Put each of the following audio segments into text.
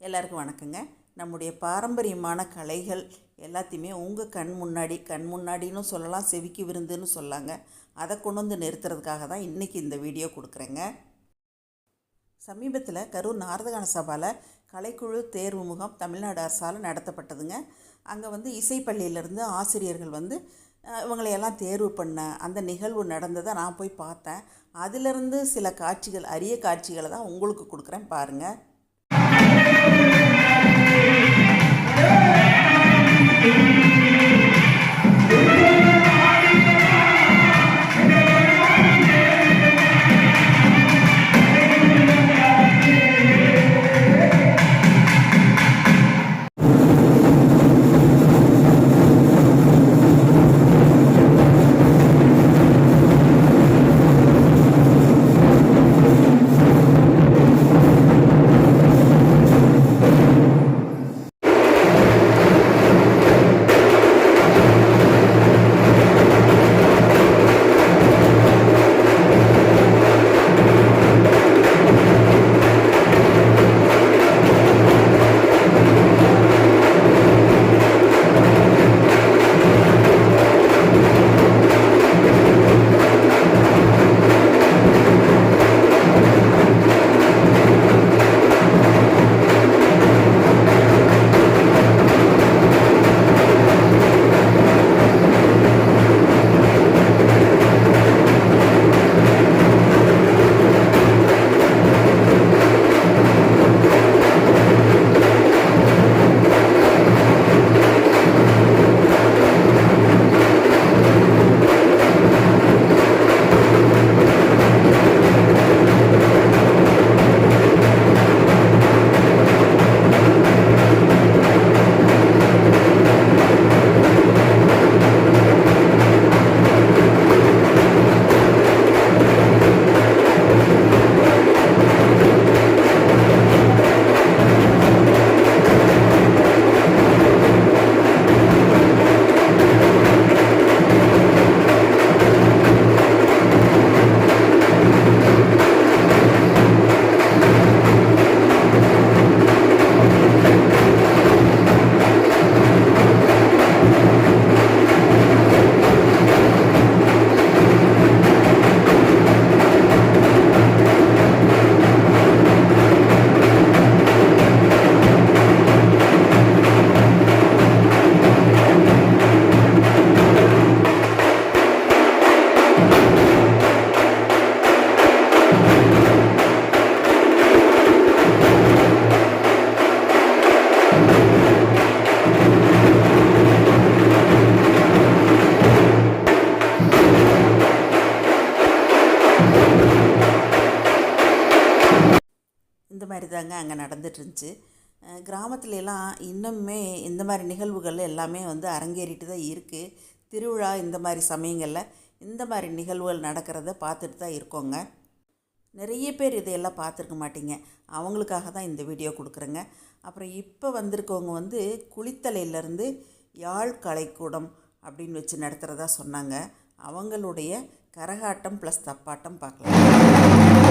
எல்லாருக்கும் வணக்கங்க. நம்முடைய பாரம்பரியமான கலைகள் எல்லாத்தையுமே உங்கள் கண் முன்னாடி கண் முன்னாடின்னு சொல்லலாம் செவிக்கு விருந்துன்னு சொல்லாங்க. அதை கொண்டு வந்து நிறுத்துறதுக்காக தான் இன்றைக்கி இந்த வீடியோ கொடுக்குறேங்க. சமீபத்தில் கரூர் நாரதகான சபாவில் கலைக்குழு தேர்வு முகாம் தமிழ்நாடு அரசால் நடத்தப்பட்டதுங்க. அங்கே வந்து இசைப்பள்ளியிலேருந்து ஆசிரியர்கள் வந்து இவங்களையெல்லாம் தேர்வு பண்ண அந்த நிகழ்வு நடந்ததை நான் போய் பார்த்தேன். அதிலிருந்து சில காட்சிகள் அரிய காட்சிகளை தான் உங்களுக்கு கொடுக்குறேன் பாருங்கள் இந்த அங்கே இருந்துச்சு கிராமத்துலலாம் கிராமத்துல எல்லாம் இன்னுமே இந்த மாதிரி நிகழ்வுகள் எல்லாமே வந்து அரங்கேறிட்டு தான் இருக்குது திருவிழா இந்த மாதிரி சமயங்களில் இந்த மாதிரி நிகழ்வுகள் நடக்கிறத பார்த்துட்டு தான் இருக்கோங்க. நிறைய பேர் இதையெல்லாம் பார்த்துருக்க மாட்டீங்க. அவங்களுக்காக தான் இந்த வீடியோ கொடுக்குறேங்க. அப்புறம் இப்போ வந்திருக்கவங்க வந்து குளித்தலையிலேருந்து யாழ் கலைக்கூடம் அப்படின்னு வச்சு நடத்துகிறதா சொன்னாங்க. அவங்களுடைய கரகாட்டம் ப்ளஸ் தப்பாட்டம் பார்க்கலாம்.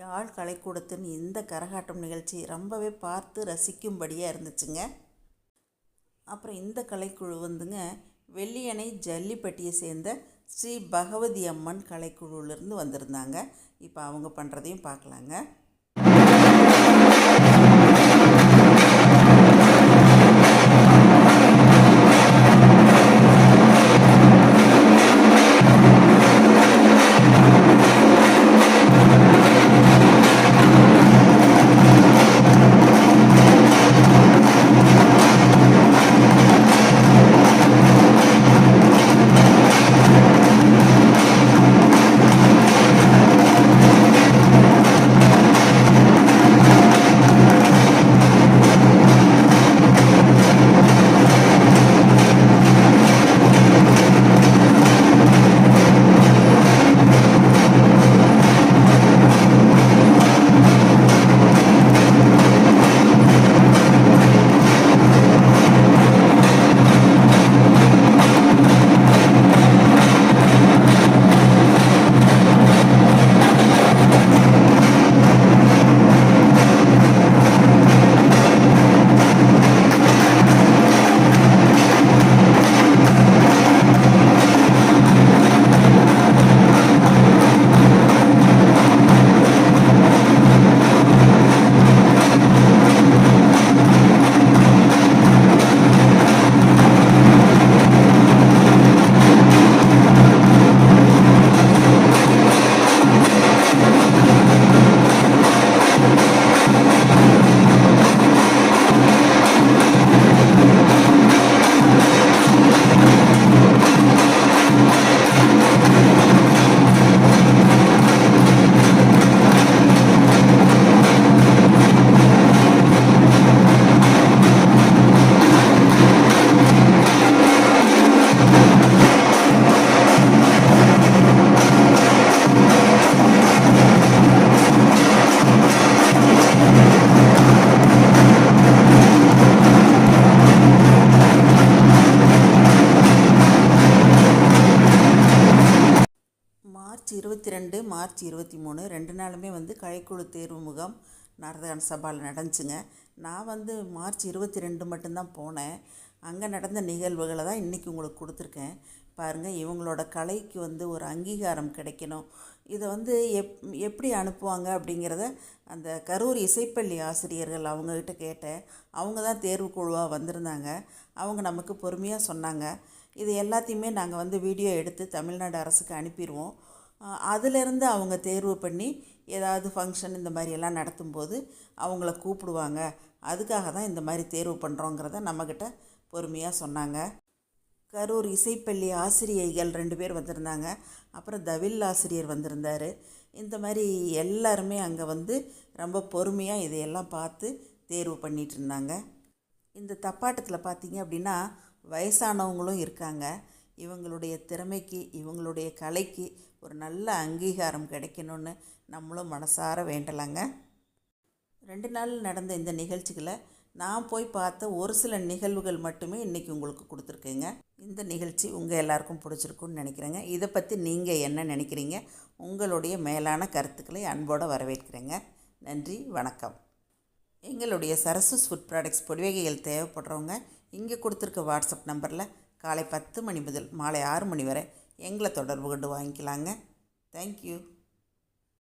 யாழ் கலைக்கூடத்தின் இந்த கரகாட்டம் நிகழ்ச்சி ரொம்பவே பார்த்து ரசிக்கும்படியாக இருந்துச்சுங்க. அப்புறம் இந்த கலைக்குழு வந்துங்க வெள்ளியணை ஜல்லிப்பட்டியை சேர்ந்த ஸ்ரீ பகவதி அம்மன் கலைக்குழுவிலேருந்து வந்திருந்தாங்க. இப்போ அவங்க பண்ணுறதையும் பார்க்கலாங்க. மார்ச் இருபத்தி மூணு. ரெண்டு நாளுமே வந்து கலைக்குழு தேர்வு முகாம் நாரதகான சபாவில் நடந்துச்சுங்க. நான் வந்து மார்ச் இருபத்தி ரெண்டு மட்டும்தான் போனேன். அங்கே நடந்த நிகழ்வுகளை தான் இன்றைக்கி உங்களுக்கு கொடுத்துருக்கேன். பாருங்கள் இவங்களோட கலைக்கு வந்து ஒரு அங்கீகாரம் கிடைக்கணும். இதை வந்து எப் எப்படி அனுப்புவாங்க அப்படிங்கிறத அந்த கரூர் இசைப்பள்ளி ஆசிரியர்கள் அவங்கக்கிட்ட கேட்டேன். அவங்க தான் தேர்வுக்குழுவாக வந்திருந்தாங்க. அவங்க நமக்கு பொறுமையாக சொன்னாங்க. இது எல்லாத்தையுமே நாங்கள் வந்து வீடியோ எடுத்து தமிழ்நாடு அரசுக்கு அனுப்பிடுவோம் அதிலிருந்து அவங்க தேர்வு பண்ணி ஏதாவது ஃபங்க்ஷன் இந்த மாதிரி எல்லாம் நடத்தும்போது அவங்கள கூப்பிடுவாங்க. அதுக்காக தான் இந்த மாதிரி தேர்வு பண்ணுறோங்கிறத நம்மக்கிட்ட பொறுமையாக சொன்னாங்க. கரூர் இசைப்பள்ளி ஆசிரியைகள் ரெண்டு பேர் வந்திருந்தாங்க. அப்புறம் தவில் ஆசிரியர் வந்திருந்தார். இந்த மாதிரி எல்லாருமே அங்கே வந்து ரொம்ப பொறுமையாக இதையெல்லாம் பார்த்து தேர்வு பண்ணிகிட்ருந்தாங்க இருந்தாங்க. இந்த தப்பாட்டத்தில் பார்த்தீங்க அப்படின்னா வயசானவங்களும் இருக்காங்க. இவங்களுடைய திறமைக்கு இவங்களுடைய கலைக்கு ஒரு நல்ல அங்கீகாரம் கிடைக்கணும்னு நம்மளும் மனசார வேண்டலாங்க. ரெண்டு நாள் நடந்த இந்த நிகழ்ச்சிகளை நான் போய் பார்த்த ஒரு சில நிகழ்வுகள் மட்டுமே இன்றைக்கி உங்களுக்கு கொடுத்துருக்கேங்க. இந்த நிகழ்ச்சி உங்கள் எல்லாருக்கும் பிடிச்சிருக்குன்னு நினைக்கிறேங்க. இதை பற்றி நீங்கள் என்ன நினைக்கிறீங்க? உங்களுடைய மேலான கருத்துக்களை அன்போடு வரவேற்கிறேங்க. நன்றி வணக்கம். எங்களுடைய சரஸ்வஸ் ஃபுட் ப்ராடக்ட்ஸ் பொடிவகைகள் தேவைப்படுறவங்க இங்கே கொடுத்துருக்க வாட்ஸ்அப் நம்பரில் காலை பத்து மணி முதல் மாலை ஆறு மணி வரை எங்களை தொடர்பு கொண்டு வாங்கிக்கலாங்க. தேங்க்யூ